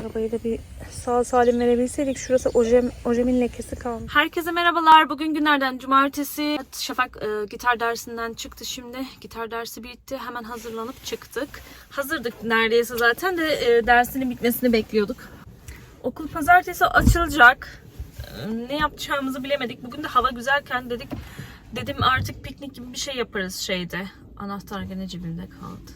Arabayı da bir sağ salim verebilseydik. Şurası ojem, ojemin lekesi kalmış. Herkese merhabalar. Bugün günlerden cumartesi. Şafak e, gitar dersinden çıktı şimdi. Gitar dersi bitti. Hemen hazırlanıp çıktık. Hazırdık neredeyse zaten de e, dersinin bitmesini bekliyorduk. Okul pazartesi açılacak. E, Ne yapacağımızı bilemedik. Bugün de hava güzelken dedik dedim artık piknik gibi bir şey yaparız şeyde. Anahtar gene cebimde kaldı.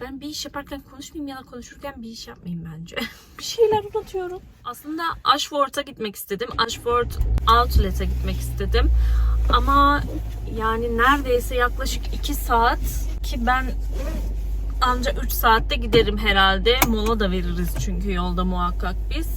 Ben bir iş yaparken konuşmayayım ya da konuşurken bir iş yapmayayım bence. bir şeyler unutuyorum. Aslında Ashford'a gitmek istedim. Ashford Outlet'e gitmek istedim. Ama yani neredeyse yaklaşık 2 saat ki ben anca 3 saatte giderim herhalde. Mola da veririz çünkü yolda muhakkak biz.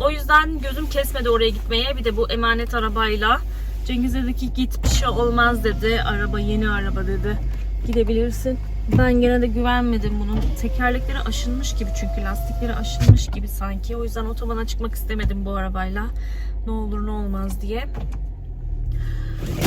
O yüzden gözüm kesmedi oraya gitmeye. Bir de bu emanet arabayla. Cengiz dedi ki git bir şey olmaz dedi. Araba yeni araba dedi. Gidebilirsin. Ben gene de güvenmedim bunun. Tekerlekleri aşınmış gibi çünkü lastikleri aşınmış gibi sanki. O yüzden otobana çıkmak istemedim bu arabayla. Ne olur ne olmaz diye.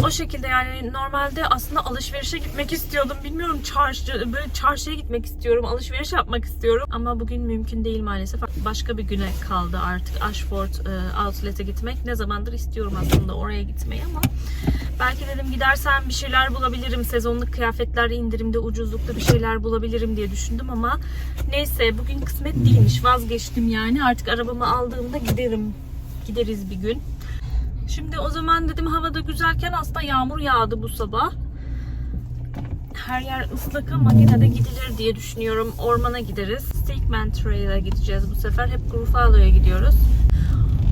O şekilde yani normalde aslında alışverişe gitmek istiyordum. Bilmiyorum çarşı, böyle çarşıya gitmek istiyorum. Alışveriş yapmak istiyorum. Ama bugün mümkün değil maalesef. Başka bir güne kaldı artık Ashford e, Outlet'e gitmek. Ne zamandır istiyorum aslında oraya gitmeyi ama belki dedim gidersem bir şeyler bulabilirim. Sezonluk kıyafetler indirimde ucuzlukta bir şeyler bulabilirim diye düşündüm ama neyse bugün kısmet değilmiş. Vazgeçtim yani. Artık arabamı aldığımda giderim. Gideriz bir gün. Şimdi o zaman dedim havada güzelken aslında yağmur yağdı bu sabah. Her yer ıslak ama yine de gidilir diye düşünüyorum. Ormana gideriz. Steakman Trail'a gideceğiz bu sefer. Hep Gruffalo'ya gidiyoruz.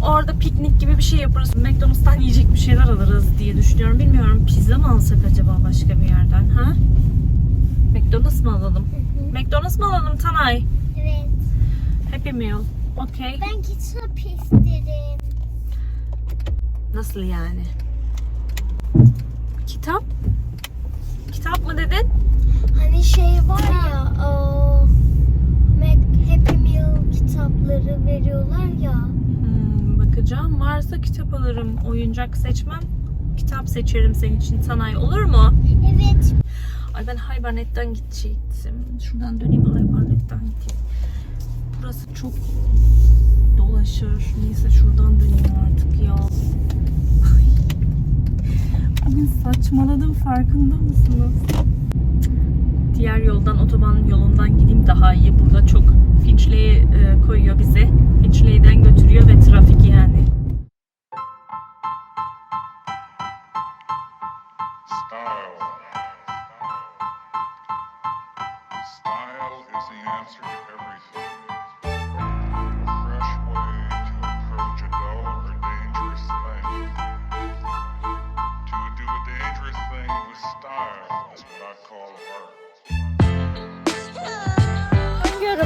Orada piknik gibi bir şey yaparız. McDonald's'tan yiyecek bir şeyler alırız diye düşünüyorum. Bilmiyorum pizza mı alsak acaba başka bir yerden ha? McDonald's mı alalım? McDonald's mı alalım Tanay? Evet. Happy Meal. Okey. Ben kitap isterim. Nasıl yani? Kitap? Kitap mı dedin? Hani şey var ya o Happy Meal kitapları veriyorlar ya. Hmm, bakacağım. Varsa kitap alırım. Oyuncak seçmem. Kitap seçerim senin için Tanay. Olur mu? Evet. Ay ben Haybarnet'ten gidecektim. Şuradan döneyim Haybarnet'ten gideyim. Burası çok dolaşır. Neyse şuradan döneyim artık ya. Bugün saçmaladım farkında mısınız? Diğer yoldan otoban yolundan gideyim daha iyi. Burada çok Finchley'e e, koyuyor bizi. Finchley'den götürüyor ve trafik yani.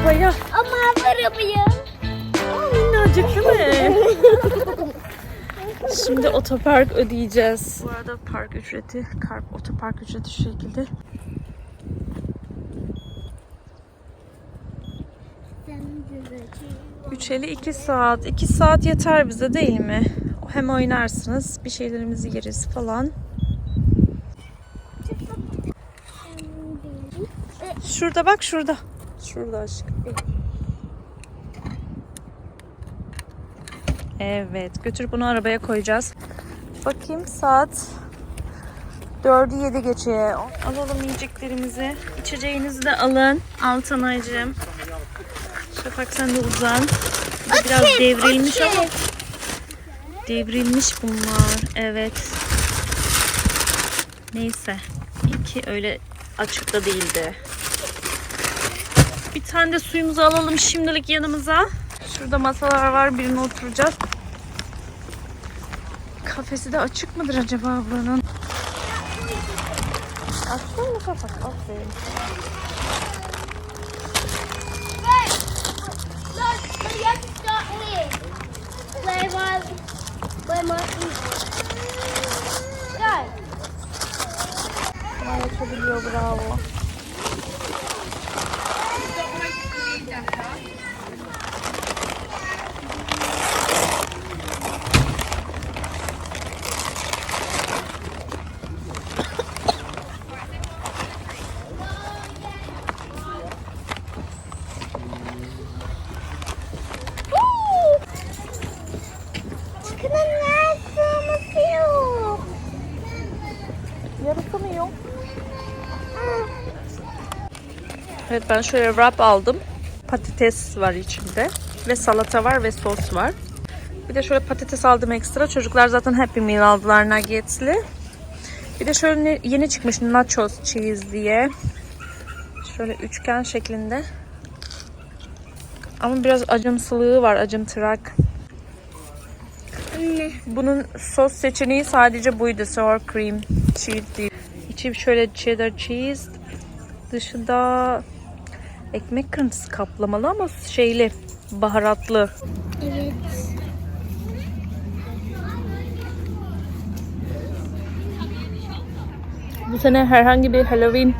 Arabaya? Ama arabayı. Minnacık değil mi? Şimdi otopark ödeyeceğiz. Bu arada park ücreti, karp otopark ücreti şu şekilde. Üçeli 2 saat. 2 saat yeter bize değil mi? Hem oynarsınız, bir şeylerimizi yeriz falan. Şurada bak şurada. Şurada aşkım. Evet. Götürüp bunu arabaya koyacağız. Bakayım saat 4'ü 7 geçe. Alalım yiyeceklerimizi. İçeceğinizi de alın. Altanaycığım. Şafak sen de uzan. Da Biraz devrilmiş ama. Devrilmiş bunlar. Evet. Neyse. İki öyle açıkta değildi. Tane de suyumuzu alalım şimdilik yanımıza. Şurada masalar var. Birine oturacağız. Kafesi de açık mıdır acaba buranın? Açsın mı kapak? Aferin. Evet ben şöyle wrap aldım. Patates var içinde. Ve salata var ve sos var. Bir de şöyle patates aldım ekstra. Çocuklar zaten Happy Meal aldılar nuggetli. Bir de şöyle yeni çıkmış nachos cheese diye. Şöyle üçgen şeklinde. Ama biraz acımsılığı var, acımtırak. Anne. Bunun sos seçeneği sadece buydu. Sour cream cheese değil. İçi şöyle cheddar cheese. Dışında ekmek kırıntısı kaplamalı ama şeyli, baharatlı. Evet. Bu sene herhangi bir Halloween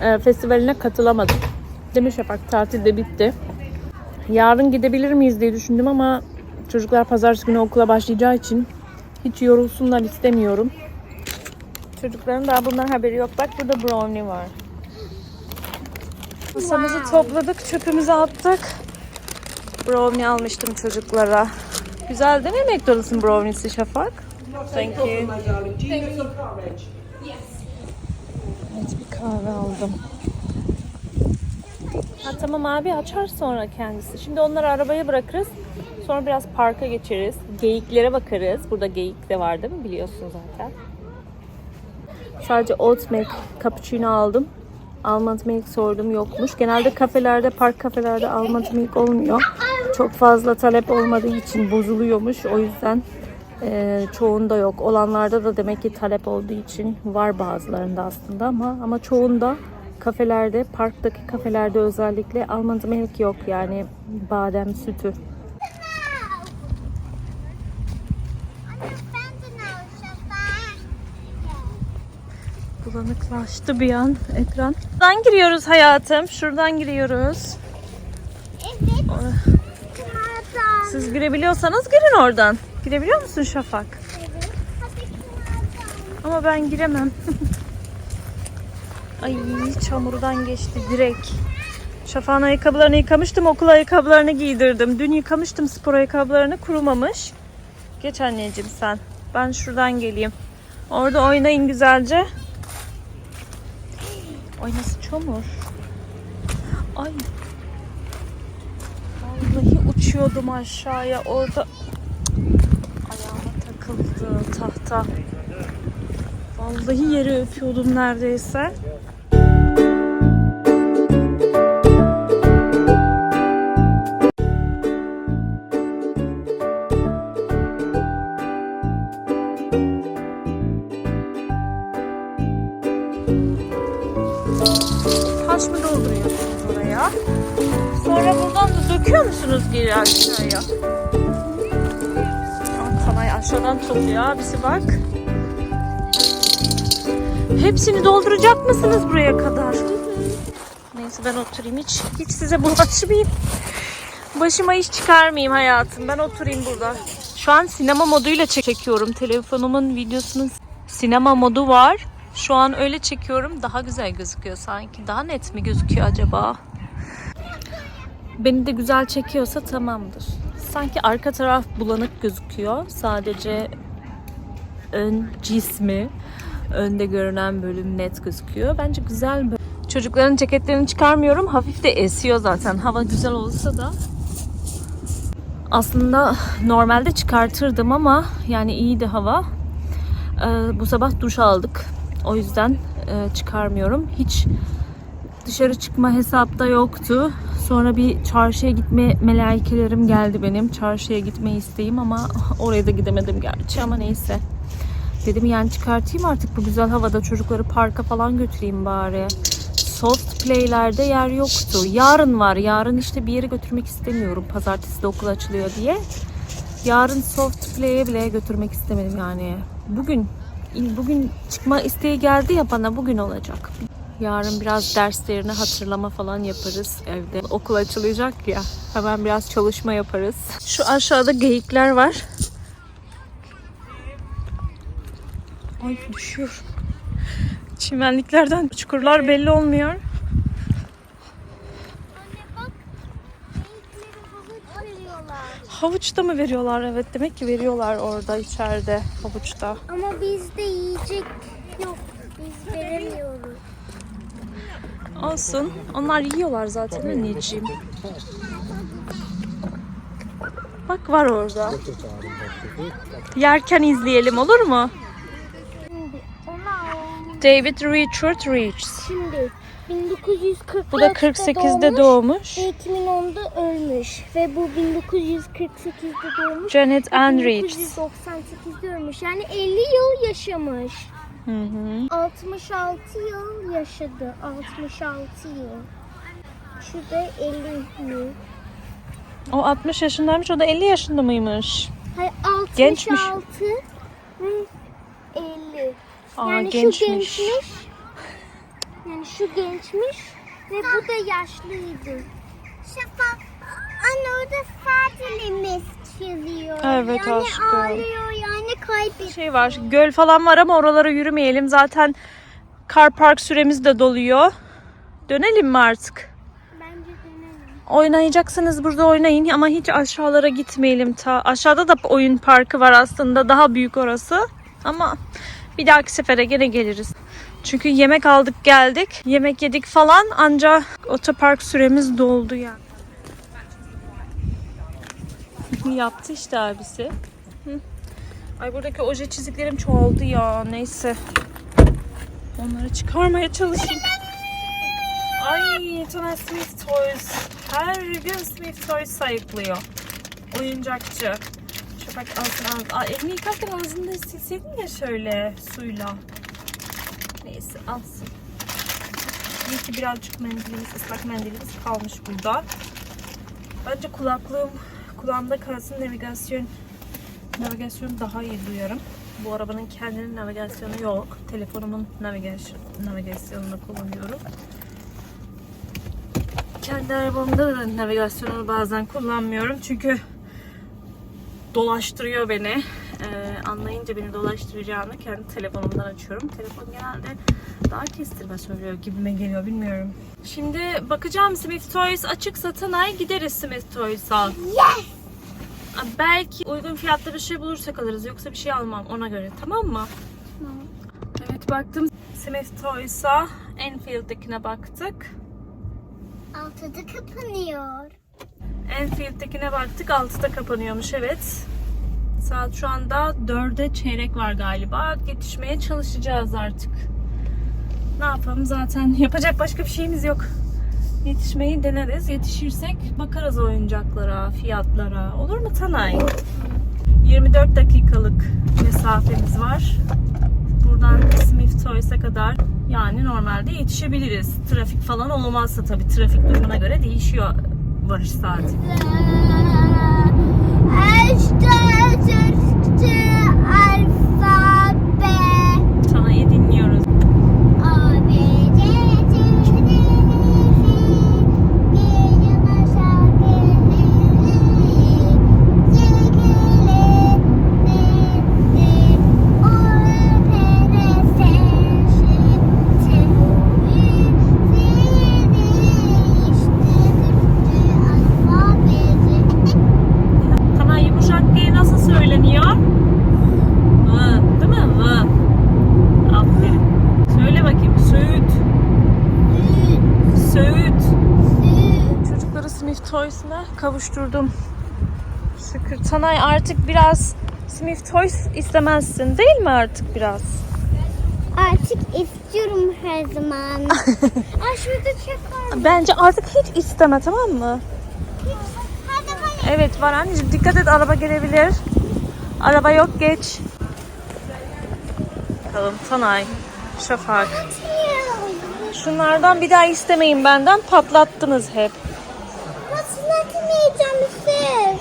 e, festivaline katılamadım. Demiş Şafak tatil de bitti. Yarın gidebilir miyiz diye düşündüm ama çocuklar pazartesi günü okula başlayacağı için hiç yorulsunlar istemiyorum. Çocukların daha bundan haberi yok. Bak burada brownie var. Masamızı topladık, çöpümüzü attık. Brownie almıştım çocuklara. Güzel değil mi McDonald's'ın brownie'si Şafak? Thank you. Evet bir kahve aldım. Ha, tamam abi açar sonra kendisi. Şimdi onları arabaya bırakırız. Sonra biraz parka geçeriz. Geyiklere bakarız. Burada geyik de var değil mi? Biliyorsun zaten. Sadece oat milk cappuccino aldım. Almond milk sordum yokmuş. Genelde kafelerde, park kafelerde almond milk olmuyor. Çok fazla talep olmadığı için bozuluyormuş. O yüzden e, çoğunda yok. Olanlarda da demek ki talep olduğu için var bazılarında aslında ama ama çoğunda kafelerde, parktaki kafelerde özellikle almond milk yok yani badem sütü. Bulanıklaştı bir an ekran. Şuradan giriyoruz hayatım. Şuradan giriyoruz. Evet. Siz girebiliyorsanız girin oradan. Girebiliyor musun Şafak? Evet. Ama ben giremem. Ay çamurdan geçti direkt. Şafak'ın ayakkabılarını yıkamıştım. Okul ayakkabılarını giydirdim. Dün yıkamıştım spor ayakkabılarını kurumamış. Geç anneciğim sen. Ben şuradan geleyim. Orada oynayın güzelce. Ay nasıl çamur. Ay. Vallahi uçuyordum aşağıya. Orada ayağıma takıldı tahta. Vallahi yere öpüyordum neredeyse. Sonra buradan da döküyor musunuz geri aşağıya? Aa, Tanay aşağıdan topluyor abisi bak. Hepsini dolduracak mısınız buraya kadar? Neyse ben oturayım hiç. Hiç size bulaşmayayım. Başıma iş çıkarmayayım hayatım. Ben oturayım burada. Şu an sinema moduyla çek- çekiyorum. Telefonumun videosunun sinema modu var. Şu an öyle çekiyorum. Daha güzel gözüküyor sanki. Daha net mi gözüküyor acaba? Beni de güzel çekiyorsa tamamdır. Sanki arka taraf bulanık gözüküyor. Sadece ön cismi önde görünen bölüm net gözüküyor. Bence güzel bir Çocukların ceketlerini çıkarmıyorum. Hafif de esiyor zaten. Hava güzel olsa da. Aslında normalde çıkartırdım ama yani iyiydi hava. Ee, bu sabah duş aldık. O yüzden e, çıkarmıyorum. Hiç dışarı çıkma hesapta yoktu. Sonra bir çarşıya gitme melaikelerim geldi benim. Çarşıya gitme isteğim ama oraya da gidemedim gerçi ama neyse. Dedim yani çıkartayım artık bu güzel havada çocukları parka falan götüreyim bari. Soft play'lerde yer yoktu. Yarın var. Yarın işte bir yere götürmek istemiyorum. Pazartesi de okul açılıyor diye. Yarın soft play'e bile götürmek istemedim yani. Bugün bugün çıkma isteği geldi ya bana bugün olacak. Yarın biraz derslerini hatırlama falan yaparız evde. Okul açılacak ya. Hemen biraz çalışma yaparız. Şu aşağıda geyikler var. Ay düşüyor. Çimenliklerden çukurlar belli olmuyor. Anne bak. Renkleri havuç veriyorlar. Havuç da mı veriyorlar? Evet demek ki veriyorlar orada içeride havuçta. Ama bizde yiyecek yok. Biz veremiyoruz. Olsun. Onlar yiyorlar zaten anneciğim. Bak var orada. Yerken izleyelim olur mu? David Richard Reeves. Şimdi 1940'da Bu da 48'de doğmuş. Ve 2010'da ölmüş. Ve bu 1948'de doğmuş. Janet Ann Reeves. 1998'de ölmüş. Yani 50 yıl yaşamış. Hı hı. 66 yıl yaşadı. 66 yıl. Şu da 50 yıl. O 60 yaşındaymış, o da 50 yaşında mıymış? Hayır 66 Gençmiş. ve 50. Aa, yani gençmiş. şu gençmiş. Yani şu gençmiş ve bu da yaşlıydı. Şafak anne orada saatimiz çiziyor. Evet yani aşkım. ağlıyor yani kaybetti. Şey var, göl falan var ama oralara yürümeyelim. Zaten car park süremiz de doluyor. Dönelim mi artık? Bence denelim. Oynayacaksanız burada oynayın ama hiç aşağılara gitmeyelim ta. Aşağıda da oyun parkı var aslında. Daha büyük orası. Ama bir dahaki sefere gene geliriz. Çünkü yemek aldık geldik. Yemek yedik falan ancak otopark süremiz doldu yani. Yaptı işte abisi. Hı. Ay buradaki oje çiziklerim çoğaldı ya. Neyse. Onları çıkarmaya çalışayım. Ay Tuna Smith Toys. Her gün Smith Toys sayıklıyor. Oyuncakçı. Şafak alsın ağzı. Aa, elini yıkarken ağzını da silseydin ya şöyle suyla. Neyse alsın. İyi ki birazcık mendilimiz, ıslak mendilimiz kalmış burada. Bence kulaklığım kulağımda kalsın navigasyon navigasyon daha iyi duyarım. Bu arabanın kendinin navigasyonu yok. Telefonumun navigasyon, navigasyonunu kullanıyorum. Kendi arabamda da navigasyonu bazen kullanmıyorum çünkü dolaştırıyor beni. Ee, anlayınca beni dolaştıracağını kendi telefonumdan açıyorum. Telefon genelde daha kestirme söylüyor gibime geliyor bilmiyorum. Şimdi bakacağım Smith Toys açıksa Tanay gideriz Smith Toys'a. Yes! Belki uygun fiyatlı bir şey bulursak alırız. Yoksa bir şey almam ona göre. Tamam mı? Tamam. Evet baktım. Smith Toys'a Enfield'dekine baktık. Altıda kapanıyor. Enfield'dekine baktık. 6'da kapanıyormuş evet. Saat şu anda 4'e çeyrek var galiba. Yetişmeye çalışacağız artık. Ne yapalım zaten yapacak başka bir şeyimiz yok. Yetişmeyi deneriz. Yetişirsek bakarız oyuncaklara, fiyatlara. Olur mu Tanay? 24 dakikalık mesafemiz var. Buradan Smith Toys'a kadar yani normalde yetişebiliriz. Trafik falan olmazsa tabii trafik durumuna göre değişiyor varış saati. İşte Kavuşturdum. Şükür. Tanay artık biraz Smith Toys istemezsin değil mi artık biraz? Artık istiyorum her zaman. Aa şurada çöp var. Bence artık hiç isteme tamam mı? Evet var anneciğim dikkat et araba gelebilir. Araba yok geç. Bakalım Tanay, Şafak. Şunlardan bir daha istemeyin benden patlattınız hep. Atmayacağım Yusuf?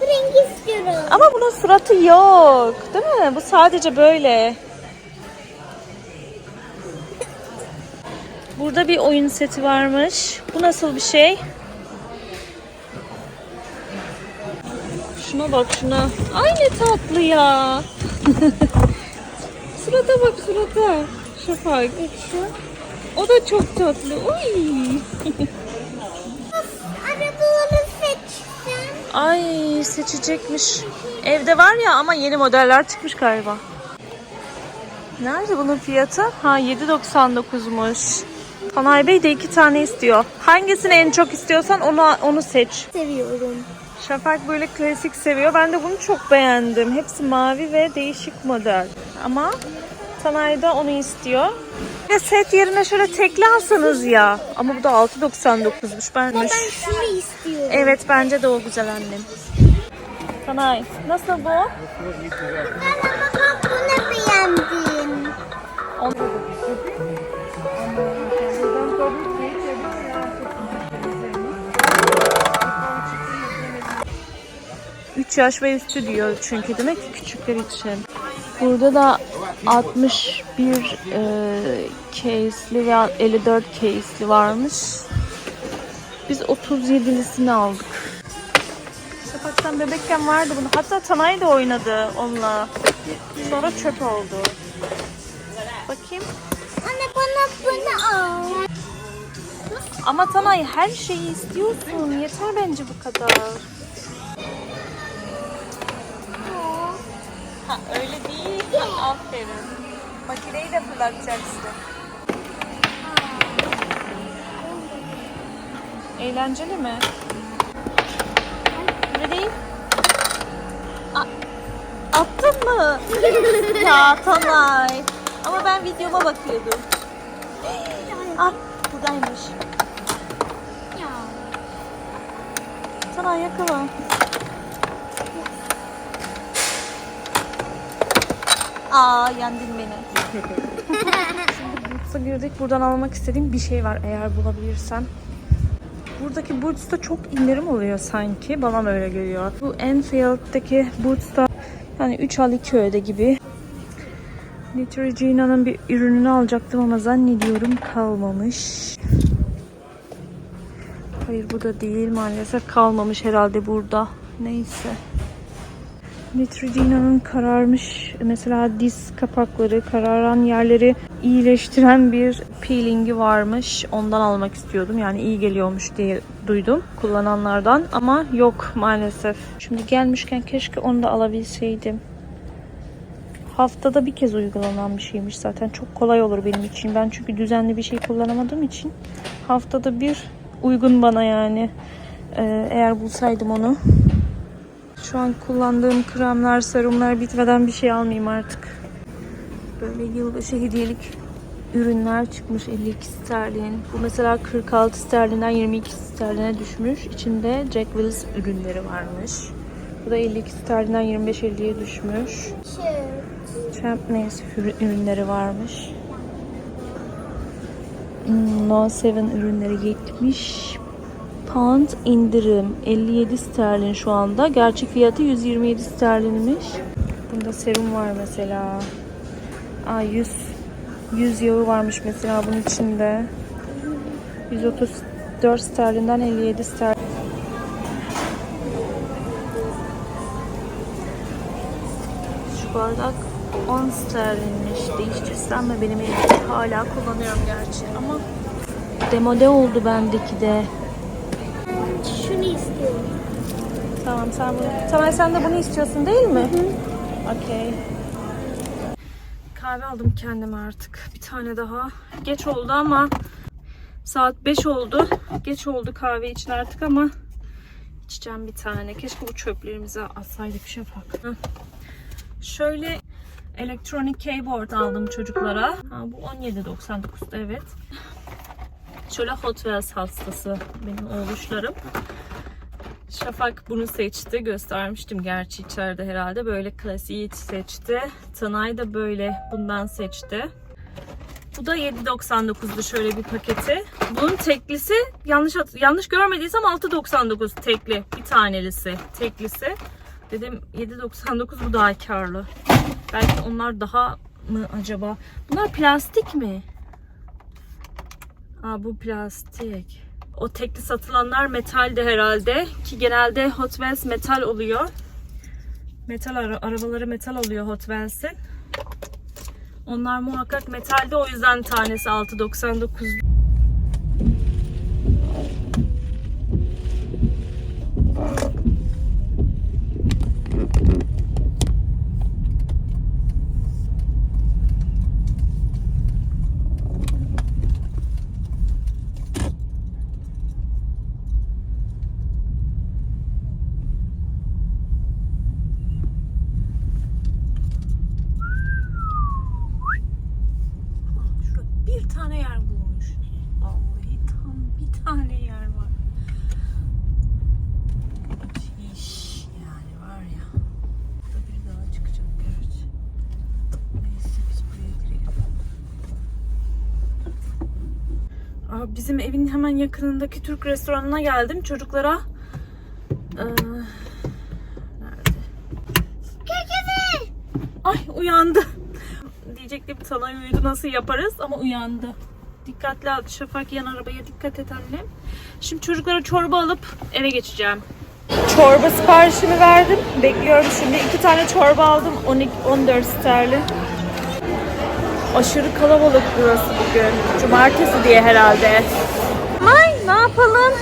Rengi istiyorum. Ama bunun suratı yok değil mi? Bu sadece böyle. Burada bir oyun seti varmış. Bu nasıl bir şey? Şuna bak şuna. Ay ne tatlı ya. surata bak surata. Şafak. O da çok tatlı. Uy. Ay seçecekmiş. Evde var ya ama yeni modeller çıkmış galiba. Nerede bunun fiyatı? Ha 7.99'muş. Tanay Bey de iki tane istiyor. Hangisini en çok istiyorsan onu onu seç. Seviyorum. Şafak böyle klasik seviyor. Ben de bunu çok beğendim. Hepsi mavi ve değişik model. Ama Tanay da onu istiyor. Ve set yerine şöyle tekli alsanız ya. Ama bu da 6.99'muş. Ben Ben şunu istiyorum. Evet bence de o güzel annem. Tanay nasıl bu? Ben ama bak bunu beğendim. 3 yaş ve üstü diyor çünkü demek ki küçükler için. Burada da 61 e, case'li veya 54 case'li varmış. Biz 37'lisini aldık. Şafak'tan bebekken vardı bunu. Hatta Tanay da oynadı onunla. Sonra çöp oldu. Bakayım. Anne bana bunu al. Ama Tanay her şeyi istiyorsun. Yeter bence bu kadar. Aferin. Makineyi de fırlatacaksın. Eğlenceli mi? A- attın mı? ya Tanay. Ama ben videoma bakıyordum. Ah buradaymış. Ya. Sana yakala. Aa yendin beni. Boots'a girdik. Buradan almak istediğim bir şey var eğer bulabilirsem. Buradaki Boots'ta çok indirim oluyor sanki. Bana öyle geliyor. Bu Enfield'daki Boots'ta yani 3 al 2 öde gibi. Neutrogena'nın bir ürününü alacaktım ama zannediyorum kalmamış. Hayır bu da değil maalesef kalmamış herhalde burada. Neyse. Neutrogena'nın kararmış mesela diz kapakları, kararan yerleri iyileştiren bir peelingi varmış. Ondan almak istiyordum. Yani iyi geliyormuş diye duydum kullananlardan ama yok maalesef. Şimdi gelmişken keşke onu da alabilseydim. Haftada bir kez uygulanan bir şeymiş zaten. Çok kolay olur benim için. Ben çünkü düzenli bir şey kullanamadığım için haftada bir uygun bana yani. Ee, eğer bulsaydım onu. Şu an kullandığım kremler, serumlar bitmeden bir şey almayayım artık. Böyle yılbaşı hediyelik ürünler çıkmış 52 sterlin. Bu mesela 46 sterlinden 22 sterline düşmüş. İçinde Jack Wills ürünleri varmış. Bu da 52 sterlinden 25-50'ye düşmüş. Champneys ürünleri varmış. Hmm, No 7 ürünleri 70 pound indirim. 57 sterlin şu anda. Gerçek fiyatı 127 sterlinmiş. Bunda serum var mesela. Aa 100 100 yağı varmış mesela bunun içinde. 134 sterlinden 57 sterlin. Şu bardak 10 sterlinmiş. Değiştirsem mi benim elimde? Hala kullanıyorum gerçi ama demode oldu bendeki de. Şunu istiyorum. Tamam sen bunu. Tamam sen de bunu istiyorsun değil mi? Okey. Kahve aldım kendime artık. Bir tane daha. Geç oldu ama saat 5 oldu. Geç oldu kahve için artık ama içeceğim bir tane. Keşke bu çöplerimizi atsaydık şafak. Heh. Şöyle elektronik keyboard aldım çocuklara. Ha, bu 17.99'da evet. Şöyle Hot Wheels hastası benim oğluşlarım. Şafak bunu seçti. Göstermiştim gerçi içeride herhalde. Böyle klasiği seçti. Tanay da böyle bundan seçti. Bu da 7.99'du şöyle bir paketi. Bunun teklisi yanlış yanlış görmediysem 6.99 tekli bir tanelisi teklisi. Dedim 7.99 bu daha karlı. Belki onlar daha mı acaba? Bunlar plastik mi? Aa bu plastik. O tekli satılanlar metal de herhalde ki genelde Hot Wheels metal oluyor. Metal ara- arabaları metal oluyor Hot Wheels'in. Onlar muhakkak metalde o yüzden tanesi 6.99. bizim evin hemen yakınındaki Türk restoranına geldim. Çocuklara eee, nerede? Ay uyandı. Diyecektim sana uyudu nasıl yaparız ama uyandı. Dikkatli al Şafak yan arabaya dikkat et annem. Şimdi çocuklara çorba alıp eve geçeceğim. Çorba siparişimi verdim. Bekliyorum şimdi. iki tane çorba aldım. 12, 14 sterlin. Aşırı kalabalık burası bugün. Cumartesi diye herhalde. Ay ne yapalım?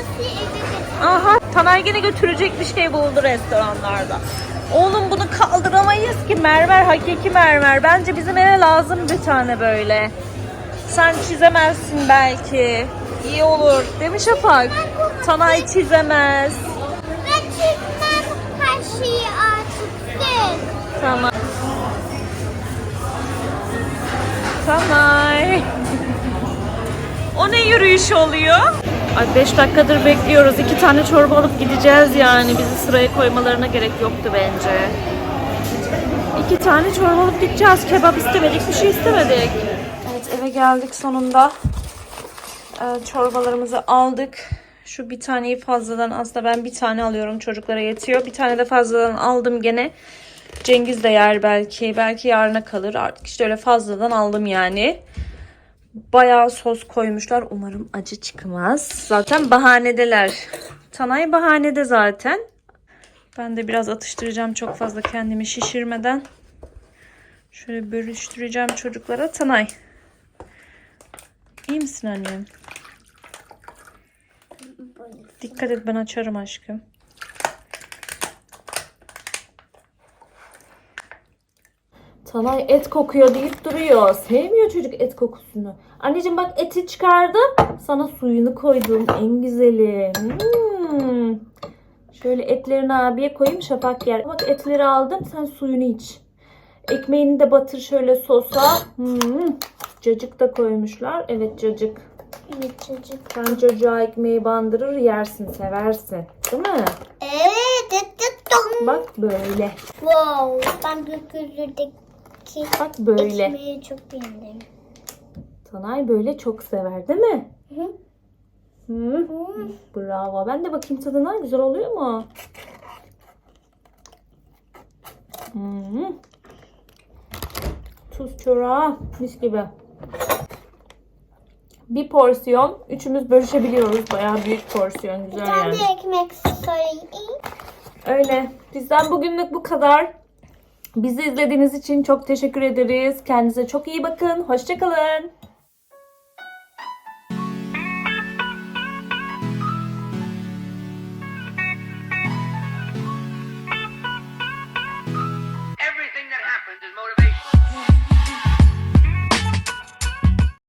Aha Tanay gene götürecek bir şey buldu restoranlarda. Oğlum bunu kaldıramayız ki mermer hakiki mermer. Bence bizim eve lazım bir tane böyle. Sen çizemezsin belki. İyi olur. Değil mi Şafak? Tanay çizemez. Ben çizmem her şeyi artık. Tamam. Tanay. O ne yürüyüş oluyor? Ay 5 dakikadır bekliyoruz. İki tane çorba alıp gideceğiz yani. Bizi sıraya koymalarına gerek yoktu bence. İki tane çorba alıp gideceğiz. Kebap istemedik, bir şey istemedik. Evet eve geldik sonunda. Ee, çorbalarımızı aldık. Şu bir taneyi fazladan aslında ben bir tane alıyorum çocuklara yetiyor. Bir tane de fazladan aldım gene. Cengiz de yer belki. Belki yarına kalır. Artık işte öyle fazladan aldım yani. Bayağı sos koymuşlar. Umarım acı çıkmaz. Zaten bahanedeler. Tanay bahanede zaten. Ben de biraz atıştıracağım çok fazla kendimi şişirmeden. Şöyle bölüştüreceğim çocuklara. Tanay. İyi misin annem? Dikkat et ben açarım aşkım. Tanay et kokuyor deyip duruyor. Sevmiyor çocuk et kokusunu. Anneciğim bak eti çıkardım. Sana suyunu koydum. En güzeli. Hmm. Şöyle etlerini abiye koyayım şafak yer. Bak etleri aldım. Sen suyunu iç. Ekmeğini de batır şöyle sosa. Hmm. Cacık da koymuşlar. Evet cacık. Evet çocuk. Sen çocuğa ekmeği bandırır yersin seversin. Değil mi? Evet. Bak böyle. Wow. Ben gökyüzündeki Bak böyle. ekmeği çok beğendim. Tanay böyle çok sever değil mi? Hı. Hı. Bravo. Ben de bakayım tadına. Güzel oluyor mu? Hı. Tuz çorağı. Mis gibi. Bir porsiyon. Üçümüz bölüşebiliyoruz. Bayağı büyük porsiyon. Güzel Ben yani. de ekmek sorayım. Öyle. Bizden bugünlük bu kadar. Bizi izlediğiniz için çok teşekkür ederiz. Kendinize çok iyi bakın. Hoşçakalın.